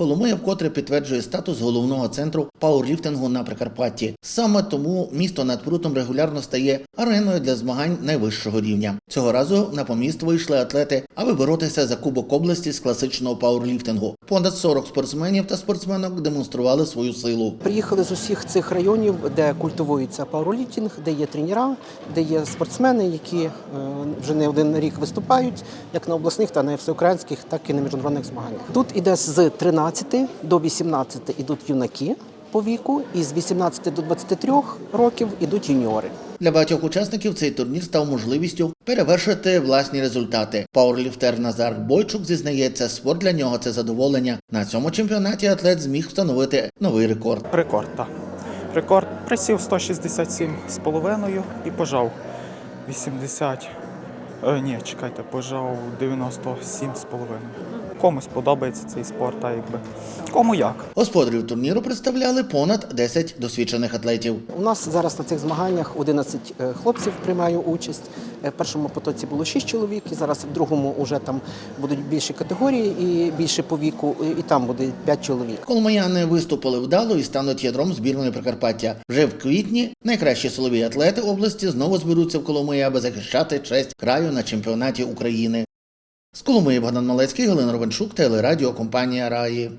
Коломия вкотре підтверджує статус головного центру пауерліфтингу на Прикарпатті. Саме тому місто над прутом регулярно стає ареною для змагань найвищого рівня. Цього разу на поміст вийшли атлети, аби боротися за Кубок області з класичного пауерліфтингу. Понад 40 спортсменів та спортсменок демонстрували свою силу. Приїхали з усіх цих районів, де культивується пауерліфтинг, де є тренера, де є спортсмени, які е, вже не один рік виступають, як на обласних, та на всеукраїнських, так і на міжнародних змаганнях. Тут іде з 13 до 18 ідуть юнаки по віку, і з 18 до 23 років ідуть юніори. Для багатьох учасників цей турнір став можливістю перевершити власні результати. Пауерліфтер Назар Бойчук зізнається, спорт для нього це задоволення. На цьому чемпіонаті атлет зміг встановити новий рекорд. Рекорд, так. Рекорд присів 167 з половиною і пожав 80. Е, ні, чекайте, пожав 97 з половиною. Комусь подобається цей спорт, а якби. Кому як. Господарів турніру представляли понад 10 досвідчених атлетів. У нас зараз на цих змаганнях 11 е, хлопців приймає участь. Е, В першому потоці було 6 чоловік, і зараз в другому вже там будуть більші категорії і більше по віку, і- і там буде 5 чоловік. Коломияни виступили вдало і стануть ядром збірної Прикарпаття. Вже в квітні найкращі силові атлети області знову зберуться в Коломиї, аби захищати честь краю на чемпіонаті України. З Коломиї Богдан Малецький, Галина Ровенчук, телерадіокомпанія Раї.